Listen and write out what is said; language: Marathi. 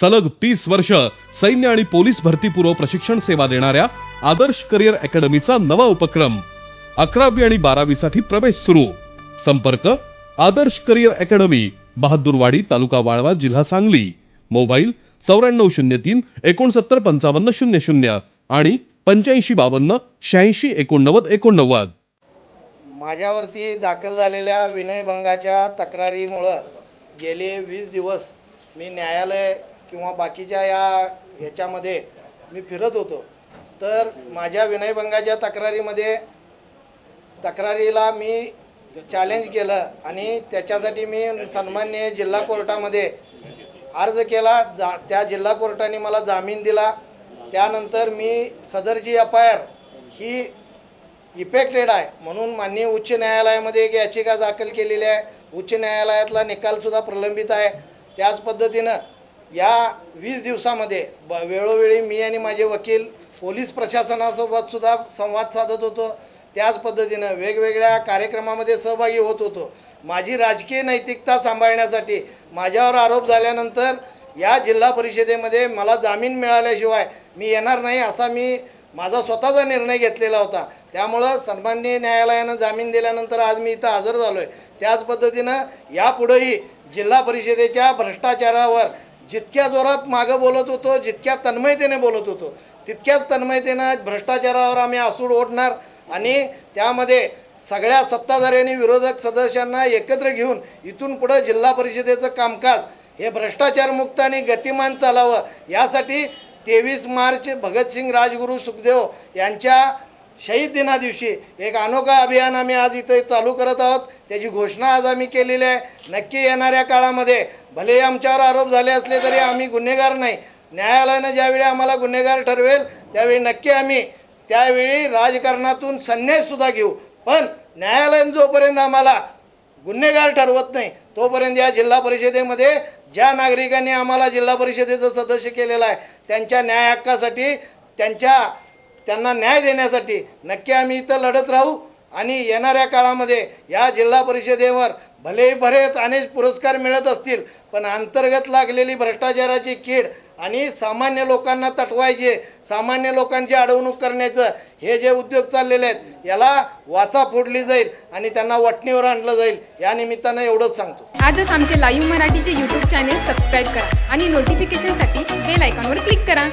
सलग तीस वर्ष सैन्य आणि पोलीस भरतीपूर्व प्रशिक्षण सेवा देणाऱ्या आदर्श करिअर अकॅडमीचा नवा उपक्रम अकरावी आणि बारावी साठी प्रवेश सुरू. संपर्क आदर्श करिअर अकॅडमी बहादूरवाडी तालुका वाळवा जिल्हा सांगली. मोबाईल चौऱ्याण्णव शून्य तीन एकोणसत्तर पंचावन्न शून्य शून्य आणि पंच्याऐंशी बावन्न शहाऐंशी एकोणनव्वद एकोणनव्वद. माझ्यावरती दाखल झालेल्या विनयभंगाच्या तक्रारीमुळं गेले वीस दिवस मी न्यायालय किंवा बाकीच्या या ह्याच्यामध्ये मी फिरत होतो. तर माझ्या विनयभंगाच्या तक्रारीमध्ये तक्रारीला मी चॅलेंज केलं आणि त्याच्यासाठी मी सन्मान्य जिल्हा कोर्टामध्ये अर्ज केला. जा त्या जिल्हा कोर्टाने मला जामीन दिला. त्यानंतर मी सदरची एफ आय आर ही इफेक्टेड आहे म्हणून माननीय उच्च न्यायालयामध्ये एक याचिका दाखल केलेली आहे. उच्च न्यायालयातला निकालसुद्धा प्रलंबित आहे. त्याच पद्धतीनं या वीस दिवसामध्ये ब वेळोवेळी मी आणि माझे वकील पोलीस प्रशासनासोबत सुद्धा संवाद साधत होतो. त्याच पद्धतीनं वेगवेगळ्या कार्यक्रमामध्ये सहभागी होत होतो. माझी राजकीय नैतिकता सांभाळण्यासाठी माझ्यावर आरोप झाल्यानंतर या जिल्हा परिषदेमध्ये मला जामीन मिळाल्याशिवाय मी येणार नाही असा मी माझा स्वतःचा निर्णय घेतलेला होता. त्यामुळं सन्माननीय न्यायालयानं जामीन दिल्यानंतर आज मी इथं हजर झालो आहे त्याच पद्धतीनं यापुढेही जिल्हा परिषदेच्या भ्रष्टाचारावर जितक्या जोरात मागं बोलत होतो जितक्या तन्मयतेने बोलत होतो तितक्याच तन्मयतेनं भ्रष्टाचारावर आम्ही आसूड ओढणार आणि त्यामध्ये सगळ्या सत्ताधारी आणि विरोधक सदस्यांना एकत्र घेऊन इथून पुढं जिल्हा परिषदेचं कामकाज हे भ्रष्टाचारमुक्त आणि गतिमान चालावं यासाठी तेवीस मार्च भगतसिंग राजगुरू सुखदेव यांच्या शहीद दिनादिवशी एक अनोखा अभियान आम्ही आज इथे चालू करत आहोत. त्याची घोषणा आज आम्ही केलेली आहे. नक्की येणाऱ्या काळामध्ये भले आमच्यावर आरोप झाले असले तरी आम्ही गुन्हेगार नाही. न्यायालयानं ज्यावेळी आम्हाला गुन्हेगार ठरवेल त्यावेळी नक्की आम्ही त्यावेळी राजकारणातून संन्याससुद्धा घेऊ. पण न्यायालयानं जोपर्यंत आम्हाला गुन्हेगार ठरवत नाही तोपर्यंत या जिल्हा परिषदेमध्ये ज्या नागरिकांनी आम्हाला जिल्हा परिषदेचं सदस्य केलेलं आहे त्यांच्या न्याय हक्कासाठी त्यांच्या त्यांना न्याय देण्यासाठी नक्की आम्ही इथं लढत राहू. आणि येणाऱ्या काळामध्ये या जिल्हा परिषदेवर भले बरेच अनेक पुरस्कार मिळत असतील पण अंतर्गत लागलेली भ्रष्टाचाराची कीड आणि सामान्य लोकांना तटवायचे सामान्य लोकांची अडवणूक करण्याचं हे जे उद्योग चाललेले आहेत याला वाचा फोडली जाईल आणि त्यांना वटणीवर आणलं जाईल या निमित्तानं एवढंच सांगतो. आजच आमचे लाईव्ह मराठीचे यूट्यूब चॅनेल सबस्क्राईब करा आणि नोटिफिकेशनसाठी बेल आयकॉनवर क्लिक करा.